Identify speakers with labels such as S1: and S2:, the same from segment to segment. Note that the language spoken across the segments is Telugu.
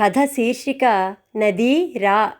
S1: కథ శీర్షిక నదీ రా.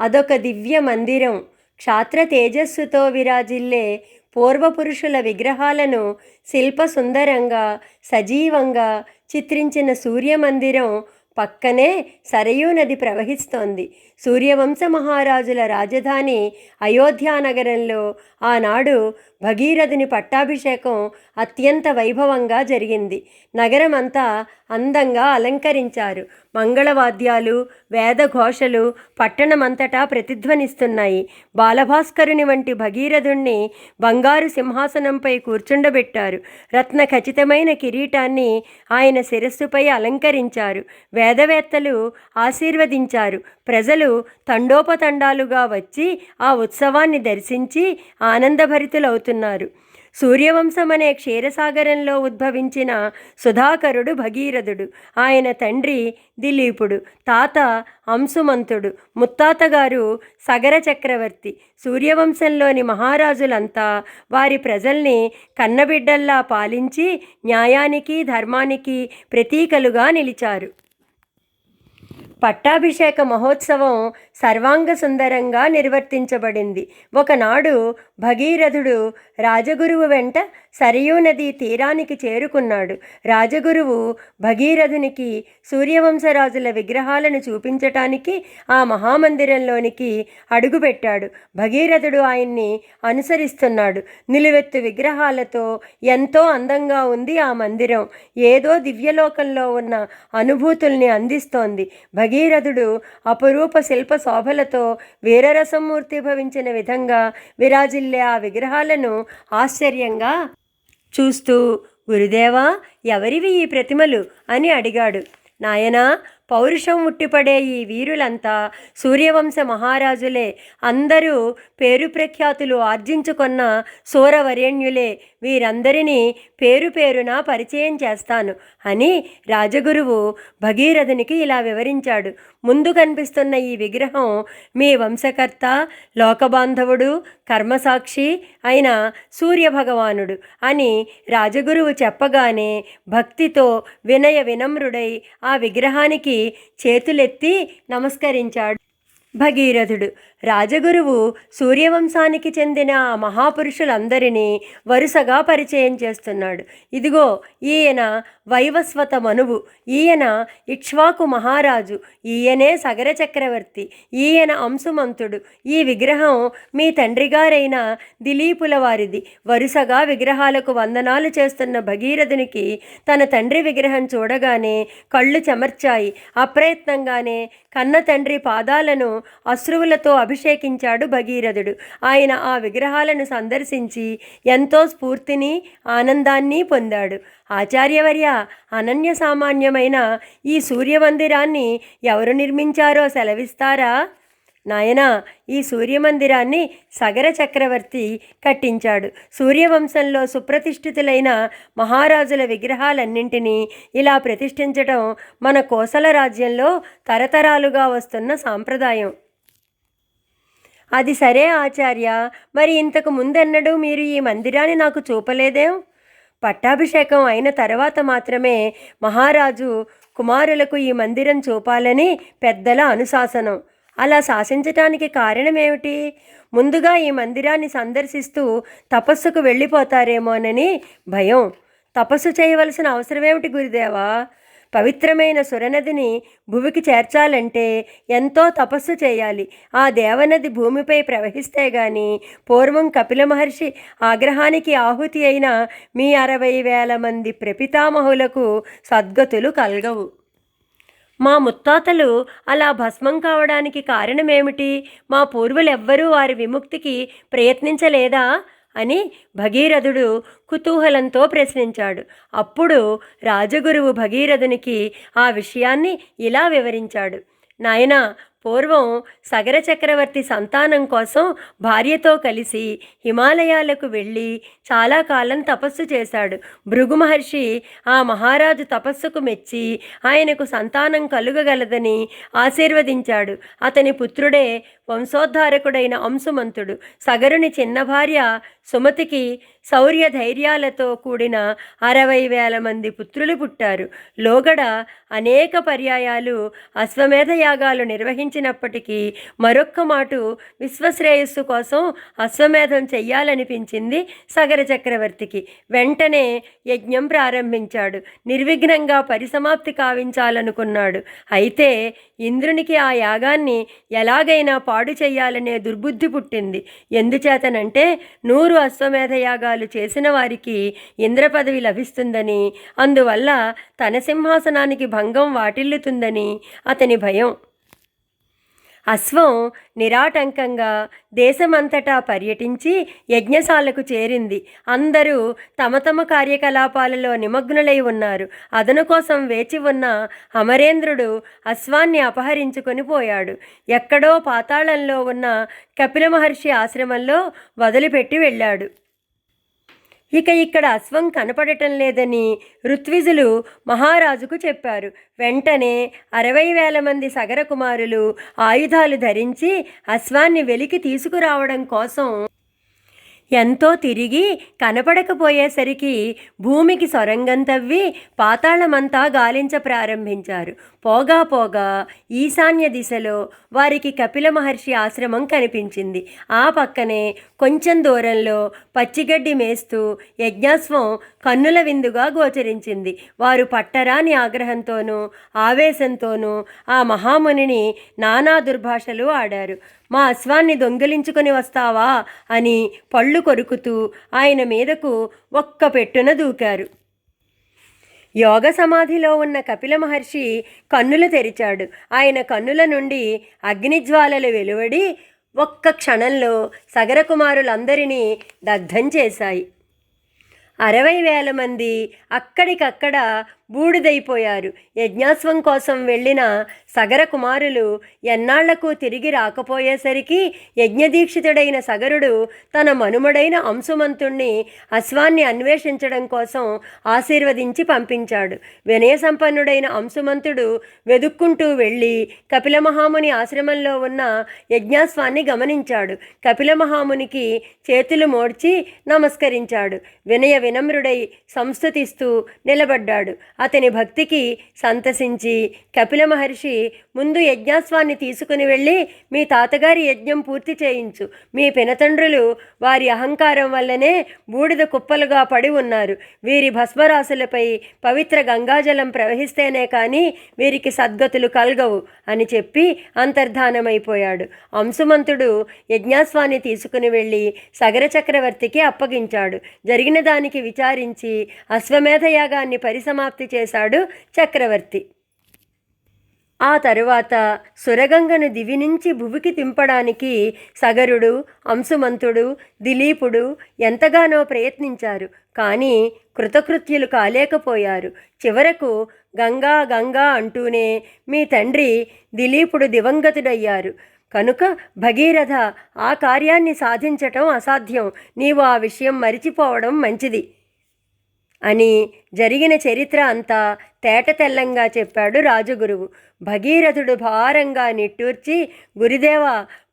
S1: అదొక దివ్య మందిరం క్షాత్ర తేజస్సుతో విరాజిల్లే పూర్వపురుషుల విగ్రహాలను శిల్ప సుందరంగా సజీవంగా చిత్రించిన సూర్యమందిరం పక్కనే సరయూ నది ప్రవహిస్తోంది. సూర్యవంశ మహారాజుల రాజధాని అయోధ్యానగరంలో ఆనాడు భగీరథుని పట్టాభిషేకం అత్యంత వైభవంగా జరిగింది. నగరమంతా అందంగా అలంకరించారు. మంగళవాద్యాలు వేదఘోషలు పట్టణమంతటా ప్రతిధ్వనిస్తున్నాయి. బాలభాస్కరుని వంటి భగీరథుణ్ణి బంగారు సింహాసనంపై కూర్చుండబెట్టారు. రత్న ఖచ్చితమైన కిరీటాన్ని ఆయన శిరస్సుపై అలంకరించారు. వేదవేత్తలు ఆశీర్వదించారు. ప్రజలు తండోపతండాలుగా వచ్చి ఆ ఉత్సవాన్ని దర్శించి ఆనందభరితులవుతున్నారు. సూర్యవంశం అనే క్షీరసాగరంలో ఉద్భవించిన సుధాకరుడు భగీరథుడు. ఆయన తండ్రి దిలీపుడు తాత అంశుమంతుడు ముత్తాతగారు సగర చక్రవర్తి. సూర్యవంశంలోని మహారాజులంతా వారి ప్రజల్ని కన్నబిడ్డల్లా పాలించి న్యాయానికి ధర్మానికి ప్రతీకలుగా నిలిచారు. పట్టాభిషేక మహోత్సవం సర్వాంగ సుందరంగా నిర్వర్తించబడింది. ఒకనాడు భగీరథుడు రాజగురువు వెంట సరయూ నది తీరానికి చేరుకున్నాడు. రాజగురువు భగీరథునికి సూర్యవంశరాజుల విగ్రహాలను చూపించటానికి ఆ మహామందిరంలోనికి అడుగుపెట్టాడు. భగీరథుడు ఆయన్ని అనుసరిస్తున్నాడు. నిలువెత్తు విగ్రహాలతో ఎంతో అందంగా ఉంది ఆ మందిరం. ఏదో దివ్యలోకంలో ఉన్న అనుభూతుల్ని అందిస్తోంది. భగీరథుడు అపురూప శిల్ప శోభలతో వీరరసమూర్తి భవించిన విధంగా విరాజిల్లే ఆ విగ్రహాలను ఆశ్చర్యంగా చూస్తూ గురుదేవా ఎవరివి ఈ ప్రతిమలు? అని అడిగాడు. నాయనా పౌరుషం ఉట్టిపడే ఈ వీరులంతా సూర్యవంశ మహారాజులే. అందరూ పేరు ప్రఖ్యాతులు ఆర్జించుకున్న సూరవరేణ్యులే. వీరందరినీ పేరు పేరున పరిచయం చేస్తాను అని రాజగురువు భగీరథునికి ఇలా వివరించాడు. ముందు కనిపిస్తున్న ఈ విగ్రహం మీ వంశకర్త లోకబాంధవుడు కర్మసాక్షి అయిన సూర్యభగవానుడు అని రాజగురువు చెప్పగానే భక్తితో వినయ వినమ్రుడై ఆ విగ్రహానికి చేతులెత్తి నమస్కరించాడు. భగీరథుడు. రాజగురువు సూర్యవంశానికి చెందిన ఆ మహాపురుషులందరినీ వరుసగా పరిచయం చేస్తున్నాడు. ఇదిగో ఈయన వైవస్వత మనువు ఈయన ఇక్ష్వాకు మహారాజు ఈయనే సగర చక్రవర్తి ఈయన అంశుమంతుడు. ఈ విగ్రహం మీ తండ్రి గారైన దిలీపుల వారిది వరుసగా విగ్రహాలకు వందనాలు చేస్తున్న భగీరథునికి తన తండ్రి విగ్రహం చూడగానే కళ్ళు చెమర్చాయి. అప్రయత్నంగానే కన్న తండ్రి పాదాలను అశ్రువులతో అభిషేకించాడు భగీరథుడు. ఆయన ఆ విగ్రహాలను సందర్శించి ఎంతో స్ఫూర్తిని ఆనందాన్ని పొందాడు. ఆచార్యవర్య అనన్య సామాన్యమైన ఈ సూర్యమందిరాన్ని ఎవరు నిర్మించారో సెలవిస్తారా? నాయనా ఈ సూర్యమందిరాన్ని సగర చక్రవర్తి కట్టించాడు. సూర్యవంశంలో సుప్రతిష్ఠితులైన మహారాజుల విగ్రహాలన్నింటినీ ఇలా ప్రతిష్ఠించటం మన కోసల రాజ్యంలో తరతరాలుగా వస్తున్న సాంప్రదాయం. అది సరే ఆచార్య మరి ఇంతకు ముందెన్నడూ మీరు ఈ మందిరాన్ని నాకు చూపలేదేం? పట్టాభిషేకం అయిన తర్వాత మాత్రమే మహారాజు కుమారులకు ఈ మందిరం చూపాలని పెద్దల అనుశాసనం. అలా శాసించటానికి కారణమేమిటి? ముందుగా ఈ మందిరాన్ని సందర్శిస్తూ తపస్సుకు వెళ్ళిపోతారేమోనని భయం. తపస్సు చేయవలసిన అవసరమేమిటి గురుదేవా? పవిత్రమైన సురనదిని భూమికి చేర్చాలంటే ఎంతో తపస్సు చేయాలి. ఆ దేవనది భూమిపై ప్రవహిస్తే గాని పూర్వం కపిల మహర్షి ఆగ్రహానికి ఆహుతి అయిన మీ అరవై వేల మంది ప్రపితామహులకు సద్గతులు కలగవు. మా ముత్తాతలు అలా భస్మం కావడానికి కారణమేమిటి? మా పూర్వులెవ్వరూ వారి విముక్తికి ప్రయత్నించలేదా? అని భగీరథుడు కుతూహలంతో ప్రశ్నించాడు. అప్పుడు రాజగురువు భగీరథునికి ఆ విషయాన్ని ఇలా వివరించాడు. నాయనా పూర్వం సగర చక్రవర్తి సంతానం కోసం భార్యతో కలిసి హిమాలయాలకు వెళ్ళి చాలా కాలం తపస్సు చేశాడు. భృగు మహర్షి ఆ మహారాజు తపస్సుకు మెచ్చి ఆయనకు సంతానం కలుగగలదని ఆశీర్వదించాడు. అతని పుత్రుడే వంశోద్ధారకుడైన అంశుమంతుడు. సగరుని చిన్న భార్య సుమతికి శౌర్య ధైర్యాలతో కూడిన అరవై వేల మంది పుత్రులు పుట్టారు. లోగడ అనేక పర్యాయాలు అశ్వమేధ యాగాలు ఆలోచించినప్పటికీ మరొక్క మాటు విశ్వశ్రేయస్సు కోసం అశ్వమేధం చెయ్యాలనిపించింది సగర చక్రవర్తికి. వెంటనే యజ్ఞం ప్రారంభించాడు. నిర్విఘ్నంగా పరిసమాప్తి కావించాలనుకున్నాడు. అయితే ఇంద్రునికి ఆ యాగాన్ని ఎలాగైనా పాడు చేయాలనే దుర్బుద్ధి పుట్టింది. ఎందుచేతనంటే నూరు అశ్వమేధ యాగాలు చేసిన వారికి ఇంద్ర పదవి లభిస్తుందని అందువల్ల తన సింహాసనానికి భంగం వాటిల్లుతుందని అతని భయం. అశ్వం నిరాటంకంగా దేశమంతటా పర్యటించి యజ్ఞశాలకు చేరింది. అందరూ తమ తమ కార్యకలాపాలలో నిమగ్నులై ఉన్నారు. అదను కోసం వేచి ఉన్న అమరేంద్రుడు అశ్వాన్ని అపహరించుకొని పోయాడు. ఎక్కడో పాతాళంలో ఉన్న కపిల మహర్షి ఆశ్రమంలో వదిలిపెట్టి వెళ్ళాడు. ఇక ఇక్కడ అశ్వం కనపడటం లేదని ఋత్విజులు మహారాజుకు చెప్పారు. వెంటనే అరవై వేల మంది సగర కుమారులు ఆయుధాలు ధరించి అశ్వాన్ని వెలికి తీసుకురావడం కోసం ఎంతో తిరిగి కనపడకపోయేసరికి భూమికి సొరంగం తవ్వి పాతాళమంతా గాలించ ప్రారంభించారు. పోగా పోగా ఈశాన్య దిశలో వారికి కపిల మహర్షి ఆశ్రమం కనిపించింది. ఆ పక్కనే కొంచెం దూరంలో పచ్చిగడ్డి మేస్తూ యజ్ఞాస్వం కన్నుల విందుగా గోచరించింది. వారు పట్టరాని ఆగ్రహంతోనూ ఆవేశంతోనూ ఆ మహామునిని నానా దుర్భాషలు ఆడారు. మా అశ్వాన్ని దొంగిలించుకొని వస్తావా? అని పళ్ళు కొరుకుతూ ఆయన మీదకు ఒక్క పెట్టున దూకారు. యోగ సమాధిలో ఉన్న కపిల మహర్షి కన్నులు తెరిచాడు. ఆయన కన్నుల నుండి అగ్నిజ్వాలలు వెలువడి ఒక్క క్షణంలో సగర కుమారులందరినీ దగ్ధం చేశాయి. అరవై వేల మంది అక్కడికక్కడ బూడిదైపోయారు. యజ్ఞాస్వం కోసం వెళ్ళిన సగర కుమారులు ఎన్నాళ్ళకు తిరిగి రాకపోయేసరికి యజ్ఞదీక్షితుడైన సగరుడు తన మనుమడైన అంశుమంతుణ్ణి అశ్వాన్ని అన్వేషించడం కోసం ఆశీర్వదించి పంపించాడు. వినయసంపన్నుడైన అంశుమంతుడు వెదుక్కుంటూ వెళ్ళి కపిల మహాముని ఆశ్రమంలో ఉన్న యజ్ఞాస్వాన్ని గమనించాడు. కపిల మహామునికి చేతులు మోడ్చి నమస్కరించాడు. వినయ వినమ్రుడై సంస్థతిస్తూ నిలబడ్డాడు. అతని భక్తికి సంతసించి కపిల మహర్షి ముందు యజ్ఞాస్వాన్ని తీసుకుని వెళ్ళి మీ తాతగారి యజ్ఞం పూర్తి చేయించు. మీ పినతండ్రులు వారి అహంకారం వల్లనే బూడిద కుప్పలుగా పడి ఉన్నారు. వీరి భస్మరాశులపై పవిత్ర గంగాజలం ప్రవహిస్తేనే కానీ వీరికి సద్గతులు కలగవు అని చెప్పి అంతర్ధానమైపోయాడు. అంశుమంతుడు యజ్ఞాస్వాన్ని తీసుకుని వెళ్ళి సగర చక్రవర్తికి అప్పగించాడు. జరిగిన దానికి విచారించి అశ్వమేధ యాగాన్ని పరిసమాప్తి చేశాడు చక్రవర్తి. ఆ తరువాత సురగంగను దివి నుంచి భువికి తింపడానికి సగరుడు అంశుమంతుడు దిలీపుడు ఎంతగానో ప్రయత్నించారు. కానీ కృతకృత్యులు కాలేకపోయారు. చివరకు గంగా గంగా అంటూనే మీ తండ్రి దిలీపుడు దివంగతుడయ్యారు. కనుక భగీరథ ఆ కార్యాన్ని సాధించటం అసాధ్యం. నీవు ఆ విషయం మరిచిపోవడం మంచిది. అని జరిగిన చరిత్ర అంతా తేటతెల్లంగా చెప్పాడు రాజగురువు. భగీరథుడు భారంగా నిట్టూర్చి గురుదేవ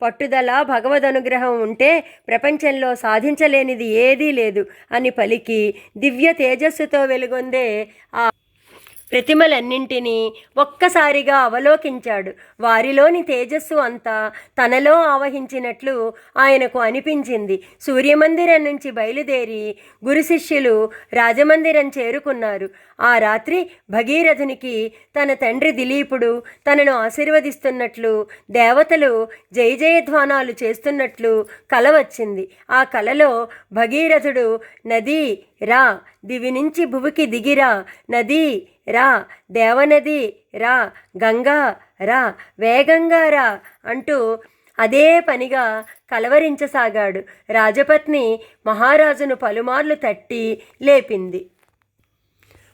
S1: పట్టుదల భగవదనుగ్రహం ఉంటే ప్రపంచంలో సాధించలేనిది ఏదీ లేదు అని పలికి దివ్య తేజస్సుతో వెలుగొందే ఆ ప్రతిమలన్నింటినీ ఒక్కసారిగా అవలోకించాడు. వారిలోని తేజస్సు అంతా తనలో ఆవహించినట్లు ఆయనకు అనిపించింది. సూర్యమందిరం నుంచి బయలుదేరి గురు శిష్యులు రాజమందిరం చేరుకున్నారు. ఆ రాత్రి భగీరథునికి తన తండ్రి దిలీపుడు తనను ఆశీర్వదిస్తున్నట్లు దేవతలు జయ జయధ్వానాలు చేస్తున్నట్లు కల వచ్చింది. ఆ కలలో భగీరథుడు నదీ రా దివి నుంచి భువికి దిగిరా నదీ రా దేవనది రా గంగా రా వేగంగా రా అంటూ అదే పనిగా కలవరించసాగాడు. రాజపత్ని మహారాజును పలుమార్లు తట్టి లేపింది.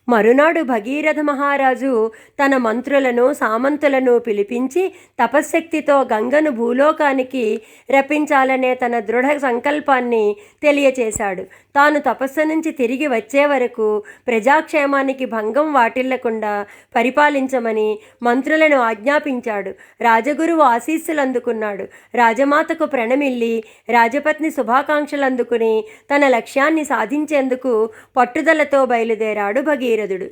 S1: మరునాడు భగీరథ మహారాజు తన మంత్రులను సామంతులను పిలిపించి తపశ్శక్తితో గంగను భూలోకానికి రప్పించాలనే తన దృఢ సంకల్పాన్ని తెలియచేశాడు. తాను తపస్సు నుంచి తిరిగి వచ్చే వరకు ప్రజాక్షేమానికి భంగం వాటిల్లకుండా పరిపాలించమని మంత్రులను ఆజ్ఞాపించాడు. రాజగురువు ఆశీస్సులు అందుకున్నాడు రాజమాతకు ప్రణమిల్లి రాజపత్ని శుభాకాంక్షలు అందుకుని తన లక్ష్యాన్ని సాధించేందుకు పట్టుదలతో బయలుదేరాడు భగీరథుడు.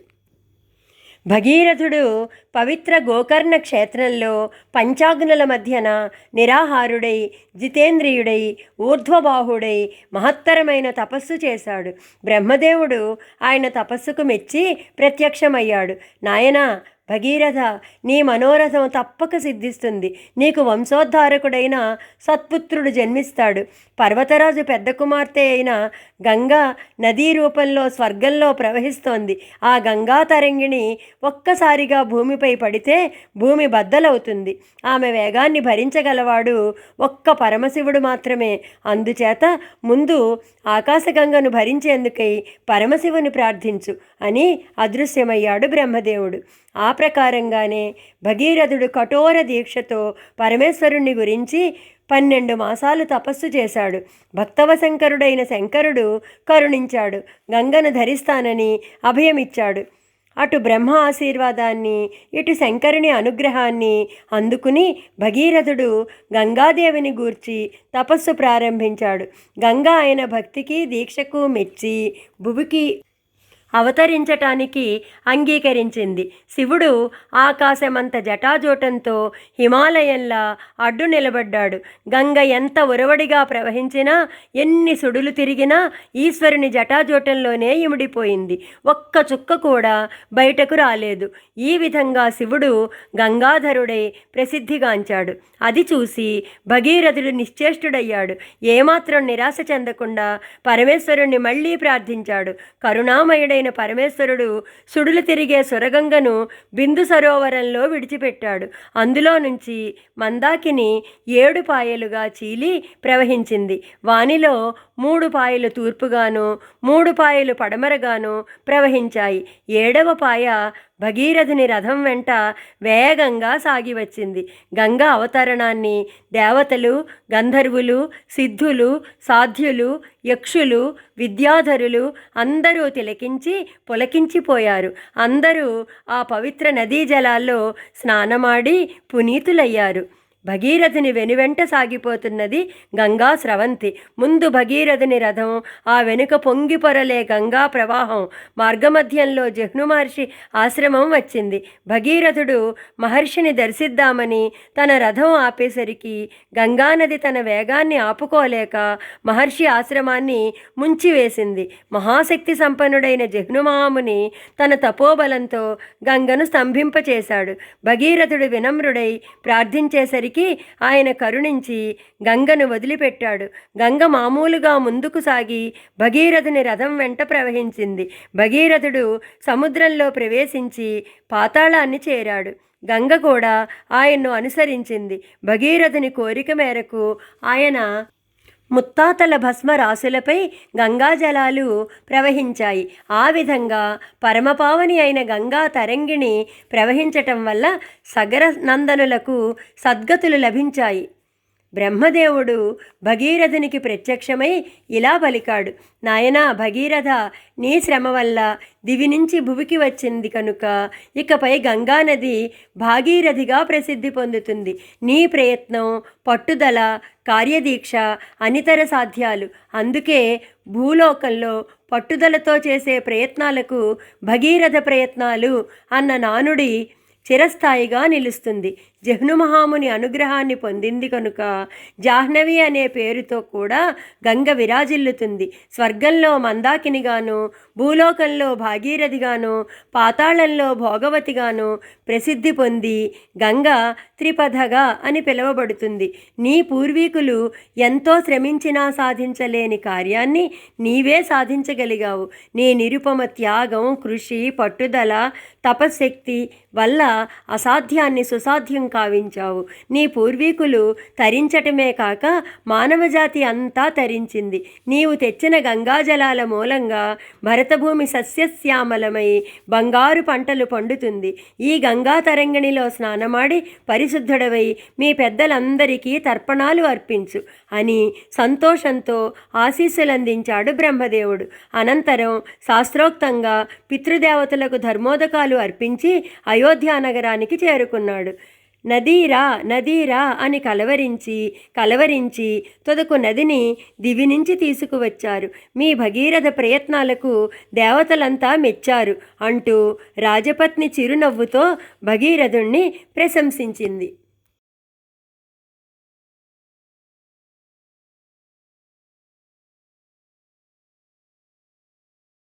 S1: భగీరథుడు పవిత్ర గోకర్ణ క్షేత్రంలో పంచాగ్నుల మధ్యన నిరాహారుడై జితేంద్రియుడై ఊర్ధ్వబాహుడై మహత్తరమైన తపస్సు చేశాడు. బ్రహ్మదేవుడు ఆయన తపస్సుకు మెచ్చి ప్రత్యక్షమయ్యాడు. నాయనా భగీరథ నీ మనోరథం తప్పక సిద్ధిస్తుంది. నీకు వంశోద్ధారకుడైన సత్పుత్రుడు జన్మిస్తాడు. పర్వతరాజు పెద్ద కుమార్తె అయిన గంగా నదీ రూపంలో స్వర్గంలో ప్రవహిస్తోంది. ఆ గంగా తరంగిణి ఒక్కసారిగా భూమిపై పడితే భూమి బద్దలవుతుంది. ఆమె వేగాన్ని భరించగలవాడు ఒక్క పరమశివుడు మాత్రమే. అందుచేత ముందు ఆకాశగంగను భరించేందుకై పరమశివుని ప్రార్థించు అని అదృశ్యమయ్యాడు బ్రహ్మదేవుడు. ఆ ప్రకారంగానే భగీరథుడు కఠోర దీక్షతో పరమేశ్వరుణ్ణి గురించి పన్నెండు మాసాలు తపస్సు చేశాడు. భక్తవశంకరుడైన శంకరుడు కరుణించాడు. గంగను ధరిస్తానని అభయమిచ్చాడు. అటు బ్రహ్మ ఆశీర్వాదాన్ని ఇటు శంకరుని అనుగ్రహాన్ని అందుకుని భగీరథుడు గంగాదేవిని గూర్చి తపస్సు ప్రారంభించాడు. గంగా ఆయన భక్తికి దీక్షకు మెచ్చి భువికి అవతరించటానికి అంగీకరించింది. శివుడు ఆకాశమంత జటాజోటంతో హిమాలయంలా అడ్డు నిలబడ్డాడు. గంగ ఎంత ఉరవడిగా ప్రవహించినా ఎన్ని సుడులు తిరిగినా ఈశ్వరుని జటాజోటంలోనే ఇమిడిపోయింది. ఒక్క చుక్క కూడా బయటకు రాలేదు. ఈ విధంగా శివుడు గంగాధరుడై ప్రసిద్ధిగాంచాడు. అది చూసి భగీరథుడు నిశ్చేష్టుడయ్యాడు. ఏమాత్రం నిరాశ చెందకుండా పరమేశ్వరుణ్ణి మళ్ళీ ప్రార్థించాడు. కరుణామయుడైన పరమేశ్వరుడు సుడులు తిరిగే సురగంగను బిందు సరోవరంలో విడిచిపెట్టాడు. అందులో నుంచి మందాకిని ఏడు పాయలుగా చీలి ప్రవహించింది. వానిలో మూడు పాయలు తూర్పుగాను మూడు పాయలు పడమరగాను ప్రవహించాయి. ఏడవ పాయ భగీరథుని రథం వెంట వేగంగా సాగి వచ్చింది. గంగా అవతరణాన్ని దేవతలు గంధర్వులు సిద్ధులు సాధ్యులు యక్షులు విద్యాధరులు అందరూ తిలకించి పులకించిపోయారు. అందరూ ఆ పవిత్ర నదీ జలాల్లో స్నానమాడి పునీతులయ్యారు. భగీరథుని వెనువెంట సాగిపోతున్నది గంగా స్రవంతి. ముందు భగీరథుని రథం ఆ వెనుక పొంగి పొరలే గంగా ప్రవాహం. మార్గమధ్యంలో జహ్ను మహర్షి ఆశ్రమం వచ్చింది. భగీరథుడు మహర్షిని దర్శిద్దామని తన రథం ఆపేసరికి గంగానది తన వేగాన్ని ఆపుకోలేక మహర్షి ఆశ్రమాన్ని ముంచివేసింది. మహాశక్తి సంపన్నుడైన జహ్నుమాముని తన తపోబలంతో గంగను స్తంభింపచేశాడు. భగీరథుడు వినమ్రుడై ప్రార్థించేసరికి ఆయన కరుణించి గంగను వదిలిపెట్టాడు. గంగ మామూలుగా ముందుకు సాగి భగీరథుని రథం వెంట ప్రవహించింది. భగీరథుడు సముద్రంలో ప్రవేశించి పాతాళాన్ని చేరాడు. గంగ కూడా ఆయన్ను అనుసరించింది. భగీరథుని కోరిక మేరకు ఆయన ముత్తాతల భస్మ రాశులపై గంగాజలాలు ప్రవహించాయి. ఆ విధంగా పరమపావని అయిన గంగా తరంగిణి ప్రవహించటం వల్ల సగర నందనులకు సద్గతులు లభించాయి. బ్రహ్మదేవుడు భగీరథునికి ప్రత్యక్షమై ఇలా పలికాడు. నాయనా భగీరథ నీ శ్రమ వల్ల దివి నుంచి భువికి వచ్చింది కనుక ఇకపై గంగానది భాగీరథిగా ప్రసిద్ధి పొందుతుంది. నీ ప్రయత్నం పట్టుదల కార్యదీక్ష అనితర సాధ్యాలు. అందుకే భూలోకంలో పట్టుదలతో చేసే ప్రయత్నాలకు భగీరథ ప్రయత్నాలు అన్న నానుడి చిరస్థాయిగా నిలుస్తుంది. జహ్నుమహాముని అనుగ్రహాన్ని పొందింది కనుక జాహ్నవి అనే పేరుతో కూడా గంగ విరాజిల్లుతుంది. స్వర్గంలో మందాకినిగాను భూలోకంలో భాగీరథిగాను పాతాళంలో భోగవతిగాను ప్రసిద్ధి పొంది గంగ త్రిపథగా అని పిలువబడుతుంది. నీ పూర్వీకులు ఎంతో శ్రమించినా సాధించలేని కార్యాన్ని నీవే సాధించగలిగావు. నీ నిరుపమ త్యాగం కృషి పట్టుదల తపశ్శక్తి వల్ల అసాధ్యాన్ని సుసాధ్యం కావించావు. నీ పూర్వీకులు తరించటమే కాక మానవజాతి అంతా తరించింది. నీవు తెచ్చిన గంగాజలాల మూలంగా భరతభూమి సస్యశ్యామలమై బంగారు పంటలు పండుతుంది. ఈ గంగా తరంగిణిలో స్నానమాడి పరిశుద్ధుడవై మీ పెద్దలందరికీ తర్పణాలు అర్పించు అని సంతోషంతో ఆశీస్సులందించాడు బ్రహ్మదేవుడు. అనంతరం శాస్త్రోక్తంగా పితృదేవతలకు ధర్మోదకాలు అర్పించి అయోధ్య నగరానికి చేరుకున్నాడు. నదీరా నదీరా అని కలవరించి కలవరించి తుదకు నదిని దివి నుంచి తీసుకువచ్చారు. మీ భగీరథ ప్రయత్నాలకు దేవతలంతా మెచ్చారు అంటూ రాజపత్ని చిరునవ్వుతో భగీరథుణ్ణి ప్రశంసించింది.